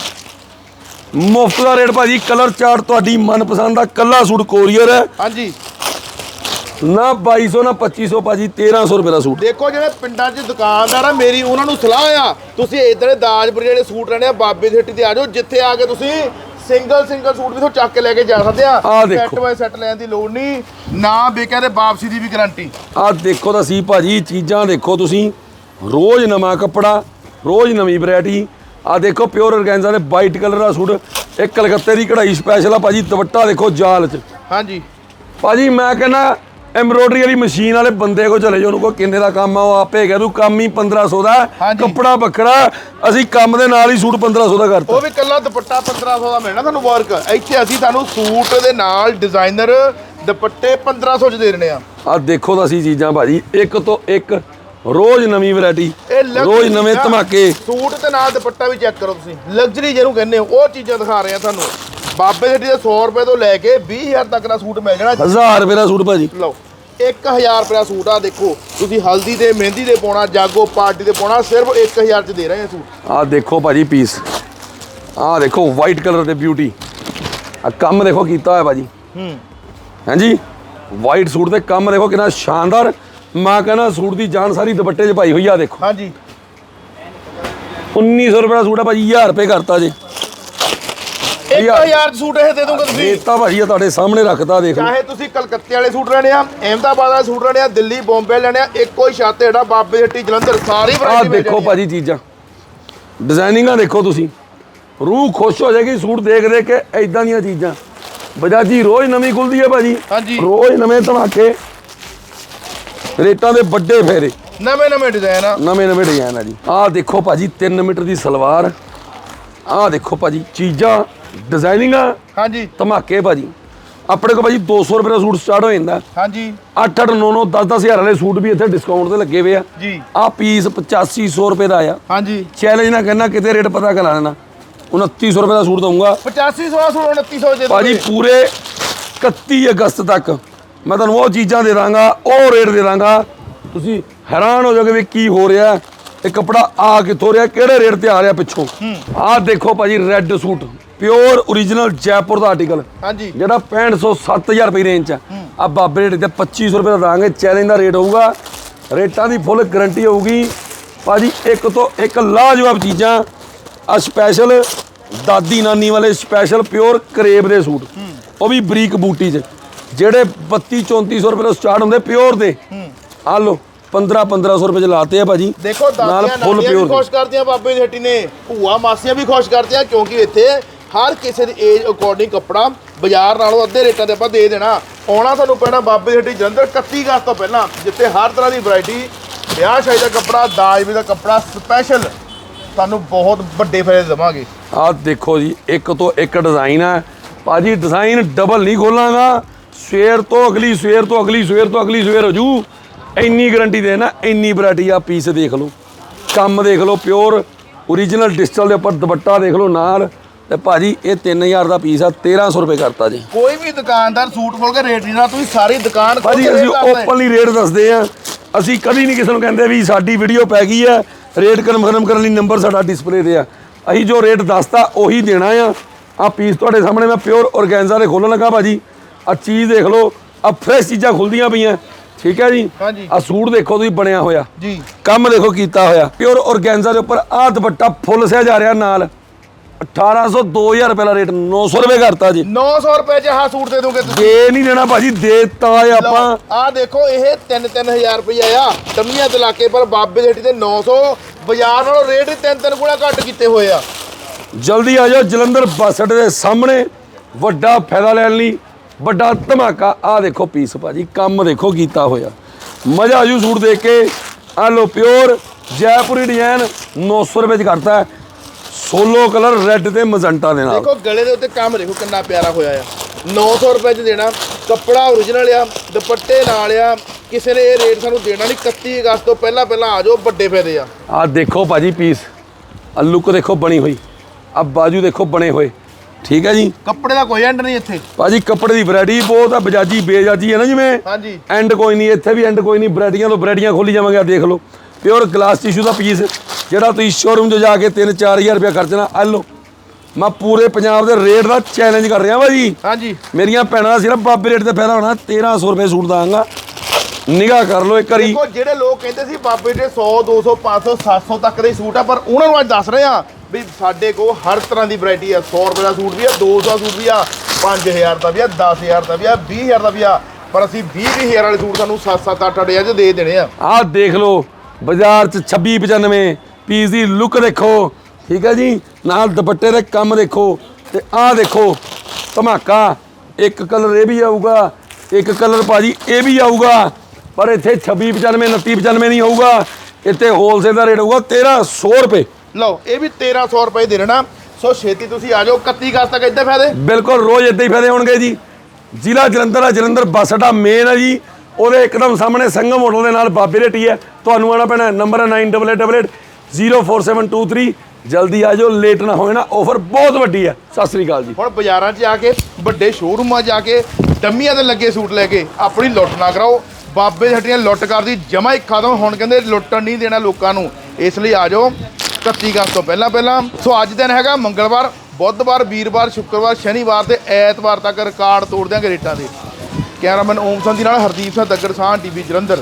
ਮੁਫਤ ਦਾ ਰੇਟ ਭਾਜੀ ਕਲਰ ਚਾਰਟ ਤੁਹਾਡੀ ਮਨਪਸੰਦ ਦਾ ਕੱਲਾ ਸੂਟ ਕੋਰੀਅਰ ਹੈ। ਹਾਂਜੀ। ਨਾ 2200 ਨਾ 2500 ਭਾਜੀ 1300 ਰੁਪਏ ਦਾ ਸੂਟ। ਦੇਖੋ ਜਿਹੜੇ ਪਿੰਡਾਂ 'ਚ ਦੁਕਾਨਦਾਰ ਆ ਮੇਰੀ ਉਹਨਾਂ ਨੂੰ ਸਲਾਹ ਆ ਤੁਸੀਂ ਇਧਰ ਦਾਜਪੁਰ ਜਿਹੜੇ ਸੂਟ ਲੈਣੇ ਆ ਬਾਬੇ ਦੀ ਹੱਟੀ ਤੇ ਆ ਜਾਓ ਜਿੱਥੇ ਆ ਕੇ ਤੁਸੀਂ ਸਿੰਗਲ ਸਿੰਗਲ ਸੂਟ ਵੀ ਤੋਂ ਚੱਕ ਕੇ ਲੈ ਕੇ ਜਾ ਸਕਦੇ ਆ। ਆਹ ਦੇਖੋ। ਸੈੱਟ ਬਾਈ ਸੈੱਟ ਲੈਣ ਦੀ ਲੋੜ ਨਹੀਂ ਨਾ ਬੇਕਿਆ ਤੇ ਵਾਪਸੀ ਦੀ ਵੀ ਗਾਰੰਟੀ ਆ ਦੇਖੋ ਤਾਂ ਸੀ ਭਾਜੀ ਚੀਜ਼ਾਂ ਦੇਖੋ ਤੁਸੀਂ। ਰੋਜ਼ ਨਵਾਂ ਕੱਪੜਾ ਰੋਜ਼ ਨਵੀਂ ਵੈਰਾਈਟੀ ਆ ਦੇਖੋ ਪਿਓਰ ਔਰਗੈਂਜ਼ਾ ਦੇ ਵਾਈਟ ਕਲਰ ਦਾ ਸੂਟ ਇਹ ਕਲਕੱਤੇ ਦੀ ਕਢਾਈ ਸਪੈਸ਼ਲ ਆ ਭਾਜੀ ਦੁਪੱਟਾ ਦੇਖੋ ਜਾਲ 'ਚ। ਹਾਂਜੀ। ਭਾਜੀ ਮੈਂ ਕਹਿੰਦਾ ਐਮਬ੍ਰੋਇਡਰੀ ਵਾਲੀ ਮਸ਼ੀਨ ਵਾਲੇ ਬੰਦੇ ਕੋ ਚਲੇ ਜਾਓ ਉਹਨੂੰ ਕੋ ਕਿੰਨੇ ਦਾ ਕੰਮ ਆ ਉਹ ਆਪੇ ਕਹਿ ਦੂ ਕੰਮ ਹੀ 1500 ਦਾ। ਕੱਪੜਾ ਵੱਖਰਾ ਅਸੀਂ ਕੰਮ ਦੇ ਨਾਲ ਹੀ ਸੂਟ 1500 ਦਾ ਕਰਤਾ। ਉਹ ਵੀ ਕੱਲਾ ਦੁਪੱਟਾ 1500 ਦਾ ਮਿਲਣਾ ਤੁਹਾਨੂੰ ਵਰਕ ਇੱਥੇ ਅਸੀਂ ਤੁਹਾਨੂੰ ਸੂਟ ਦੇ ਨਾਲ ਡਿਜ਼ਾਈਨਰ ਦੁਪੱਟੇ 1500 ਚ ਦੇ ਦੇਣੇ ਆ। ਆ ਦੇਖੋ ਤਾਂ ਅਸੀਂ ਚੀਜ਼ਾਂ ਭਾਜੀ ਇੱਕ ਤੋਂ ਇੱਕ ਰੋਜ਼ ਨਵੀਂ ਵੈਰਾਈਟੀ ਇਹ luxury ਰੋਜ਼ ਨਵੇਂ ਧਮਾਕੇ। ਸੂਟ ਤੇ ਨਾਲ ਦੁਪੱਟਾ ਵੀ ਚੈੱਕ ਕਰੋ ਤੁਸੀਂ। ਲਗਜ਼ਰੀ ਜਿਹਨੂੰ ਕਹਿੰਦੇ ਹੋ ਉਹ ਚੀਜ਼ਾਂ ਦਿਖਾ ਰਹੇ ਆ ਤੁਹਾਨੂੰ। ਬਾਬੇ ਦੇ 100 ਰੁਪਏ ਤੋਂ ਲੈ ਕੇ 20000 ਤੱਕ ਦਾ ਸੂਟ ਮਿਲ ਜਾਣਾ 1000 ਰੁਪਏ ਦਾ ਸੂਟ ਭਾਜੀ। ਲਓ 1000 ਰੁਪਏ ਦਾ ਸੂਟ ਆ ਦੇਖੋ। ਤੁਸੀਂ ਹਲਦੀ ਤੇ ਮਹਿੰਦੀ ਦੇ ਪਾਉਣਾ ਜਾਗੋ ਪਾਰਟੀ ਤੇ ਪਾਉਣਾ ਸਿਰਫ 1000 ਚ ਦੇ ਰਹੇ ਆ ਸੂਟ। ਆ ਦੇਖੋ ਭਾਜੀ ਪੀਸ ਆ ਦੇਖੋ ਵਾਈਟ ਕਲਰ ਦੇ ਬਿਊਟੀ ਆ ਕੰਮ ਦੇਖੋ ਕੀਤਾ ਹੋਇਆ ਭਾਜੀ। ਹੂੰ। ਹਾਂਜੀ ਵਾਈਟ ਸੂਟ ਤੇ ਕੰਮ ਦੇਖੋ ਕਿੰਨਾ ਸ਼ਾਨਦਾਰ। ਮੈਂ ਕਹਿੰਦਾ ਸੂਟ ਦੀ ਜਾਨ ਸਾਰੀ ਦੁਪੱਟੇ 'ਚ ਪਾਈ ਹੋਈ ਆ ਦੇਖੋ। ਹਾਂਜੀ। 1900 ਰੁਪਏ ਦਾ ਸੂਟ ਆ ਭਾਜੀ 1000 ਰੁਪਏ ਕਰਤਾ ਜੀ। 1000 ਚ ਸੂਟ ਇਹ ਦੇ ਦੂੰਗਾ ਤੁਸੀਂ। ਰੇਤਾ ਭਾਜੀ ਆ ਤੁਹਾਡੇ ਸਾਹਮਣੇ ਰੱਖਤਾ ਦੇਖ ਲਓ। ਚਾਹੇ ਤੁਸੀਂ ਕਲਕੱਤੇ ਵਾਲੇ ਸੂਟ ਲੈਣੇ ਆ ਅਹਿਮਦਾਬਾਦ ਵਾਲੇ ਸੂਟ ਲੈਣੇ ਆ ਦਿੱਲੀ ਬੰਬੇ ਲੈਣੇ ਆ ਇੱਕੋ ਹੀ ਛੱਤ ਹੇਠਾਂ ਬਾਬੇ ਦੀ ਹੱਟੀ ਜਲੰਧਰ ਸਾਰੀ ਆ ਵੈਰਾਈਟੀ ਮਿਲ ਦੇਖੋ ਜਾਣੀ ਆ। ਭਾਜੀ ਚੀਜ਼ਾਂ। ਡਿਜ਼ਾਈਨਿੰਗਾਂ ਦੇਖੋ ਤੁਸੀਂ। ਰੂਹ ਖੁਸ਼ ਹੋ ਜਾਏਗੀ ਸੂਟ ਦੇਖ ਦੇਖ ਕੇ ਐਦਾਂ ਦੀਆਂ ਚੀਜ਼ਾਂ। ਬਜਾਜੀ ਰੋਜ਼ ਨਵੀਂ ਖੁੱਲਦੀ ਹੈ ਭਾਜੀ। ਹਾਂਜੀ। ਰੋਜ਼ ਨਵੇਂ ਧਮਾਕੇ। ਰੇਟਾਂ ਦੇ ਵੱਡੇ ਫੇਰੇ। ਨਵੇਂ ਨਵੇਂ ਡਿਜ਼ਾਈਨ ਆ। ਨਵੇਂ ਨਵੇਂ ਡਿਜ਼ਾਈਨ ਆ ਜੀ। ਆਹ ਦੇਖੋ ਭਾਜੀ 3 ਮੀਟਰ ਦੀ ਸਲਵਾਰ। ਆਹ ਦੇਖੋ ਭਾਜੀ ਚੀਜ਼ਾਂ ਡਿਜ਼ਾਈਨਿੰਗਾਂ ਹਾਂਜੀ। ਧਮਾਕੇ ਭਾਜੀ। ਆਪਣੇ ਕੋਲ ਭਾਜੀ 200 ਰੁਪਏ ਦਾ ਸੂਟ ਸਟਾਰਟ ਹੋ ਜਾਂਦਾ। ਹਾਂਜੀ। 8 8 9 9 10 10 ਹਜ਼ਾਰ ਵਾਲੇ ਸੂਟ ਵੀ ਇੱਥੇ ਡਿਸਕਾਊਂਟ ਤੇ ਲੱਗੇ ਹੋਏ ਆ। ਜੀ। ਆਹ ਪੀਸ 8500 ਰੁਪਏ ਦਾ ਆ। ਹਾਂਜੀ। ਚੈਲੰਜ ਨਾ ਕਰਨਾ ਕਿਤੇ ਰੇਟ ਪਤਾ ਕਰਾ ਲੈਣਾ। 2900 ਰੁਪਏ ਦਾ ਸੂਟ ਦਊਂਗਾ। 85 16 2900 ਦੇ ਭਾਜੀ ਪੂਰੇ 31 ਅਗਸਤ ਤੱਕ। ਮੈਂ ਤੁਹਾਨੂੰ ਉਹ ਚੀਜ਼ਾਂ ਦੇ ਦਾਂਗਾ ਉਹ ਰੇਟ ਦੇ ਦਾਂਗਾ। ਤੁਸੀਂ ਹੈਰਾਨ ਹੋ ਜਾਓਗੇ ਵੀ ਕੀ ਹੋ ਰਿਹਾ ਇਹ ਕੱਪੜਾ ਆ ਕਿੱਥੋਂ ਰਿਹਾ ਕਿਹੜੇ ਰੇਟ ਤੇ ਆ ਰਿਹਾ ਪਿੱਛੋਂ? ਆਹ ਦੇਖੋ ਭਾਜੀ red suit pure origignal Jaipur ਦਾ ਆਰਟੀਕਲ ਹਾਂਜੀ। ਜਿਹੜਾ 6500 7000 ਰੁਪਏ ਰੇਂਜ ਚ ਆ ਬਾਬੇ ਰੇਟ ਤੇ 2500 ਰੁਪਏ ਦਾ ਦਾਂਗੇ ਚੈਲੰਜ ਦਾ ਰੇਟ ਹੋਊਗਾ। ਰੇਟਾਂ ਦੀ ਫੁੱਲ ਗਾਰੰਟੀ ਹੋਊਗੀ। ਭਾਜੀ ਇੱਕ ਤੋਂ ਇੱਕ ਲਾਜਵਾਬ ਚੀਜ਼ਾਂ ਆ ਸਪੈਸ਼ਲ ਦਾਦੀ ਨਾਨੀ ਵਾਲੇ ਸਪੈਸ਼ਲ ਪਿਓਰ ਕਰੇਬ ਦੇ ਸੂਟ। ਉਹ ਵੀ ਬਰੀਕ ਬੂਟੀ ਚ। ਜਿਹੜੇ 32 3400 ਰੁਪਏ ਤੋਂ ਸਟਾਰਟ ਹੁੰਦੇ ਪਿਓਰ ਦੇ। ਆ ਲੋ 15 1500 ਰੁਪਏ ਚ ਲਾਤੇ ਆ ਭਾਜੀ। ਦੇਖੋ ਨਾਲ ਦਾਦੀਆਂ ਫੁੱਲ ਨਾਨੀਆਂ ਵੀ ਪਿਓਰ ਖੁਸ਼ ਕਰਦੀਆਂ ਬਾਬੇ ਦੀ ਹੱਟੀ ਨੇ। ਭੂਆ ਮਾਸੀਆਂ ਵੀ ਖੁਸ਼ ਕਰਦੀਆਂ ਕਿਉਂਕਿ ਇੱਥੇ ਹਰ ਕਿਸੇ ਦੀ ਏਜ ਅਕੋਰਡਿੰਗ ਕੱਪੜਾ ਬਾਜ਼ਾਰ ਨਾਲੋਂ ਅੱਧੇ ਰੇਟਾਂ ਤੇ ਆਪਾਂ ਦੇ ਦੇਣਾ। ਆਉਣਾ ਤੁਹਾਨੂੰ ਪੈਣਾ ਬਾਬੇ ਦੀ ਹੱਟੀ ਜਲੰਧਰ 31 ਅਗਸਤ ਤੋਂ ਪਹਿਲਾਂ ਜਿੱਥੇ ਹਰ ਤਰ੍ਹਾਂ ਦੀ ਵੈਰਾਈਟੀ ਵਿਆਹ ਸ਼ਾਦੀ ਦਾ ਕੱਪੜਾ ਦਾਜ ਦਾ ਕੱਪੜਾ ਸਪੈਸ਼ਲ ਤੁਹਾਨੂੰ ਬਹੁਤ ਵੱਡੇ ਫਾਇਦੇ ਦੇਵਾਂਗੇ। ਆਹ ਦੇਖੋ ਜੀ ਇੱਕ ਤੋਂ ਇੱਕ ਡਿਜ਼ਾਈਨ ਹੈ ਭਾਜੀ ਡਿਜ਼ਾਈਨ ਡਬਲ ਨਹੀਂ ਖੋਲਾਂਗਾ। ਸਵੇਰ ਤੋਂ ਅਗਲੀ ਸਵੇਰ ਤੋਂ ਅਗਲੀ ਸਵੇਰ ਤੋਂ ਅਗਲੀ ਸਵੇਰ ਹੋ ਜੂ। ਇੰਨੀ ਗਾਰੰਟੀ ਦੇਣਾ ਇੰਨੀ ਵੈਰਾਈਟੀ ਆ ਪੀਸ ਦੇਖ ਲਓ। ਕੰਮ ਦੇਖ ਲਓ ਪਿਓਰ origignal ਡਿਜੀਟਲ ਦੇ ਉੱਪਰ ਦੁਪੱਟਾ ਦੇਖ ਲਓ ਨਾਲ। ਤੇ ਭਾਜੀ ਇਹ 3000 ਦਾ ਪੀਸ ਆ 1300 ਰੁਪਏ ਕਰਤਾ ਜੀ। ਕੋਈ ਵੀ ਦੁਕਾਨਦਾਰ ਸੂਟ ਖੋਲ ਕੇ ਰੇਟ ਨਹੀਂ ਨਾ ਤੁਸੀਂ ਸਾਰੀ ਦੁਕਾਨ ਖੋਲ ਭਾਜੀ ਕੇ ਅਸੀਂ। ਓਪਨਲੀ ਰੇਟ ਦੱਸਦੇ ਆ। ਅਸੀਂ ਕਦੀ ਨਹੀਂ ਕਿਸੇ ਨੂੰ ਕਹਿੰਦੇ ਵੀ ਸਾਡੀ ਵੀਡੀਓ ਪੈ ਗਈ ਆ ਰੇਟ ਕਨਫਰਮ ਕਰਨ ਲਈ ਨੰਬਰ ਸਾਡਾ ਡਿਸਪਲੇ ਤੇ ਆ। ਅਸੀਂ ਜੋ ਰੇਟ ਦੱਸਤਾ ਉਹੀ ਦੇਣਾ ਆ। ਆ ਪੀਸ ਤੁਹਾਡੇ ਸਾਹਮਣੇ ਮੈਂ ਪਿਓਰ ਔਰਗੈਂਜ਼ਾ ਦੇ ਖੋਲਣ ਲੱਗਾ ਭਾਜੀ। ਆ ਚੀਜ਼ ਦੇਖ ਲਓ ਆ ਫਰੈਸ਼ ਚੀਜ਼ਾਂ ਖੁੱਲਦੀਆਂ ਪਈਆਂ। ਠੀਕ ਹੈ ਜੀ? ਹਾਂਜੀ। ਆ ਸੂਟ ਦੇਖੋ ਤੁਸੀਂ ਬਣਿਆ ਹੋਇਆ। ਜੀ। ਕੰਮ ਦੇਖੋ ਕੀਤਾ ਹੋਇਆ। ਪਿਓਰ ਔਰਗੈਂਜ਼ਾ ਦੇ ਉੱਪਰ ਆ ਦੁਪੱਟਾ ਫੁੱਲ ਸਿਆ ਜਾ ਰਿਹਾ ਨਾਲ। 1800 2000 ਰੁਪਏ ਦਾ ਰੇਟ 900 ਰੁਪਏ ਕਰਤਾ ਜੀ। 900 ਰੁਪਏ ਚ ਆਹ ਸੂਟ ਦੇ ਦੋਗੇ ਤੁਸੀਂ। ਦੇ ਨਹੀਂ ਦੇਣਾ ਭਾਜੀ ਦੇਤਾ ਆਪਾਂ। ਆ ਦੇਖੋ ਇਹ 3-3000 ਰੁਪਏ ਆ। ਟੰਮੀਆਂ ਦੇ ਇਲਾਕੇ ਪਰ ਬਾਬੇ ਦੇ ਹੱਟੀ ਤੇ 900 ਬਾਜ਼ਾਰ ਨਾਲੋਂ ਰੇਟ ਹੀ ਤਿੰਨ ਤਿੰਨ ਗੁਣਾ ਘੱਟ ਕੀਤੇ ਹੋਏ ਆ। ਜਲਦੀ ਆ ਜਾਓ ਜਲੰਧਰ ਬੱਸ ਅੱਡੇ ਦੇ ਸਾਹਮਣੇ। ਵੱਡਾ ਫਾਇਦਾ ਲੈਣ ਲਈ। ਵੱਡਾ ਧਮਾਕਾ ਆ ਦੇਖੋ ਪੀਸ ਭਾਜੀ ਕੰਮ ਦੇਖੋ ਕੀਤਾ ਹੋਇਆ। ਮਜ਼ਾ ਆਜੂ ਸੂਟ ਦੇਖ ਕੇ। ਆ ਲੋ ਪਿਓਰ ਜੈਪੁਰੀ ਡਿਜ਼ਾਈਨ 900 ਰੁਪਏ ਚ ਕਰਤਾ। ਸੋਲੋ ਕਲਰ ਰੈੱਡ ਤੇ ਮਜੰਟਾ ਦੇ ਨਾਲ। ਦੇਖੋ ਗਲੇ ਦੇ ਉੱਤੇ ਕੰਮ ਦੇਖੋ ਕਿੰਨਾ ਪਿਆਰਾ ਹੋਇਆ ਆ। 900 ਰੁਪਏ ਚ ਦੇਣਾ। ਕੱਪੜਾ ਓਰੀਜਨਲ ਆ ਦੁਪੱਟੇ ਨਾਲ ਆ। ਕਿਸੇ ਨੇ ਇਹ ਰੇਟ ਸਾਨੂੰ ਦੇਣਾ ਨਹੀਂ। 31 ਅਗਸਤ ਤੋਂ ਪਹਿਲਾਂ ਪਹਿਲਾਂ ਆ ਜਾਓ ਵੱਡੇ ਫਾਇਦੇ ਆ। ਆ ਦੇਖੋ ਭਾਜੀ ਪੀਸ। ਆ ਲੁੱਕ ਦੇਖੋ ਬਣੀ ਹੋਈ। ਆ ਬਾਜੂ ਦੇਖੋ ਬਣੇ ਹੋਏ। ਠੀਕ ਹੈ ਜੀ? ਕੱਪੜੇ ਦਾ ਕੋਈ ਐਂਡ ਨਹੀਂ ਇੱਥੇ। ਭਾਜੀ ਕੱਪੜੇ ਦੀ ਵੈਰਾਈਟੀ ਬਹੁਤ ਆ ਬਜਾਜੀ ਬੇਜਾਜੀ ਹੈ ਨਾ ਜਿਵੇਂ? ਹਾਂਜੀ। ਐਂਡ ਕੋਈ ਨਹੀਂ ਇੱਥੇ ਵੀ ਐਂਡ ਕੋਈ ਨਹੀਂ ਵੈਰਾਈਟੀਆਂ ਤੋਂ ਵੈਰਾਈਟੀਆਂ ਖੋਲੀ ਜਾਵਾਂਗੇ ਆ ਦੇਖ ਲਓ। ਪਿਓਰ ਗਲਾਸ ਟਿਸ਼ੂ ਦਾ ਪੀਸ ਜਿਹੜਾ ਤੁਸੀਂ ਸ਼ੋਰੂਮ 'ਚ ਜਾ ਕੇ 3-4000 ਰੁਪਏ ਖਰਚਣਾ ਆ ਲਓ। ਮੈਂ ਪੂਰੇ ਪੰਜਾਬ ਦੇ ਰੇਟ ਦਾ ਚੈਲੰਜ ਕਰ ਰਿਹਾ ਭਾਜੀ। ਹਾਂਜੀ। ਮੇਰੀਆਂ ਭੈਣਾਂ ਦਾ ਸਿਰਫ ਬਾਬੇ ਰੇਟ ਤੇ ਫਾਇਦਾ ਹੋਣਾ 1300 ਰੁਪਏ ਸੂਟ ਦਾਂਗਾ ਨਿਗਾਹ ਕਰ ਲਓ ਇੱਕ ਵਾਰੀ। ਦੇਖੋ ਜਿਹੜੇ ਲੋਕ ਕਹਿੰਦੇ ਸੀ ਬਾਬੇ ਦੇ 100 200 500 700 ਤੱਕ ਦੇ ਸੂਟ ਆ ਪਰ ਉਹਨਾਂ ਨੂੰ ਅੱਜ ਦੱਸ ਰਹੇ ਆ ਵੀ ਸਾਡੇ ਕੋਲ ਹਰ ਤਰ੍ਹਾਂ ਦੀ ਵੈਰਾਈਟੀ ਆ। 100 ਰੁਪਏ ਦਾ ਸੂਟ ਵੀ ਆ 200 ਦਾ ਸੂਟ ਵੀ ਆ 5000 ਦਾ ਵੀ ਆ 10000 ਦਾ ਵੀ ਆ 20000 ਦਾ ਵੀ ਆ। ਪਰ ਅਸੀਂ 20000 ਵਾਲੇ ਸੂਟ ਸਾਨੂੰ 7 7 8 8 ਚ ਦੇ ਦੇਣੇ ਆ। ਆਹ ਦੇਖ ਲਓ, ਬਾਜ਼ਾਰ 'ਚ 2695 ਪੀਸ ਦੀ ਲੁੱਕ ਦੇਖੋ। ਠੀਕ ਹੈ ਜੀ? ਨਾਲ ਦੁਪੱਟੇ ਦੇ ਕੰਮ ਦੇਖੋ ਤੇ ਆਹ ਦੇਖੋ, ਧਮਾਕਾ। ਇੱਕ ਕਲਰ ਇਹ ਵੀ ਆਊਗਾ, ਇੱਕ ਕਲਰ ਭਾਜੀ ਇਹ ਵੀ ਆਊਗਾ। ਪਰ ਇੱਥੇ 2695 2995 ਨਹੀਂ ਆਊਗਾ ਇੱਥੇ ਹੋਲਸੇਲ ਦਾ ਰੇਟ ਹੋਊਗਾ 1300 ਰੁਪਏ। ਲਓ ਇਹ ਵੀ 1300 ਰੁਪਏ ਦੇ ਦੇਣਾ। ਸੋ ਛੇਤੀ ਤੁਸੀਂ ਆ ਜਾਓ 31 ਅਗਸਤ ਤੱਕ ਇੱਦਾਂ ਫਾਇਦੇ? ਬਿਲਕੁਲ ਰੋਜ਼ ਇਦਾਂ ਹੀ ਫਾਇਦੇ ਹੋਣਗੇ ਜੀ। ਜ਼ਿਲ੍ਹਾ ਜਲੰਧਰ ਆ ਜਲੰਧਰ ਬੱਸ ਅੱਡਾ ਮੇਨ ਹੈ ਜੀ। ਉਹਦੇ ਇੱਕਦਮ ਸਾਹਮਣੇ ਸੰਗਮ ਹੋਟਲ ਦੇ ਨਾਲ ਬਾਬੇ ਰੇਟੀ ਹੈ। ਤੁਹਾਨੂੰ ਆਣਾ ਪੈਣਾ ਨੰਬਰ ਹੈ 9888 ਜਲਦੀ ਆ ਜਾਓ ਲੇਟ ਨਾ ਹੋਏ ਨਾ ਆਫਰ ਬਹੁਤ ਵੱਡੀ ਹੈ। ਸਤਿ ਸ੍ਰੀ ਅਕਾਲ ਜੀ। ਹੁਣ ਬਾਜ਼ਾਰਾਂ 'ਚ ਜਾ ਕੇ ਵੱਡੇ ਸ਼ੋਰੂਮਾਂ 'ਚ ਜਾ ਕੇ ਡੰਮੀਆਂ ਤੇ ਲੱਗੇ ਸੂਟ ਲੈ ਕੇ ਆਪਣੀ ਲੁੱਟ ਨਾ ਕਰਾਓ। ਬਾਬੇ ਦੀ ਹੱਟੀਆਂ ਲੁੱਟ ਕਰਦੀ ਜਮਾ ਹੀ ਖਤਮ। ਹੁਣ ਕਹਿੰਦੇ ਲੁੱਟਣ ਨਹੀਂ ਦੇਣਾ ਲੋਕਾਂ ਨੂੰ। ਇਸ ਲਈ ਆ ਜਾਓ। 31 ਅਗਸਤ ਤੋਂ ਪਹਿਲਾਂ ਪਹਿਲਾਂ। ਸੋ ਅੱਜ ਦਿਨ ਹੈਗਾ ਮੰਗਲਵਾਰ, ਬੁੱਧਵਾਰ, ਵੀਰਵਾਰ, ਸ਼ੁੱਕਰਵਾਰ, ਸ਼ਨੀਵਾਰ ਤੇ ਐਤਵਾਰ ਤੱਕ ਰਿਕਾਰਡ ਤੋੜ ਦਿਆਂਗੇ ਰੇਟਾਂ ਦੇ ਕੈਮਰਾਮੈਨ ਓਮ ਸੰਧੀ ਨਾਲ ਹਰਦੀਪ ਸਿੰਘ, ਦੱਗੜ ਸਾਹ ਟੀਵੀ ਜਲੰਧਰ।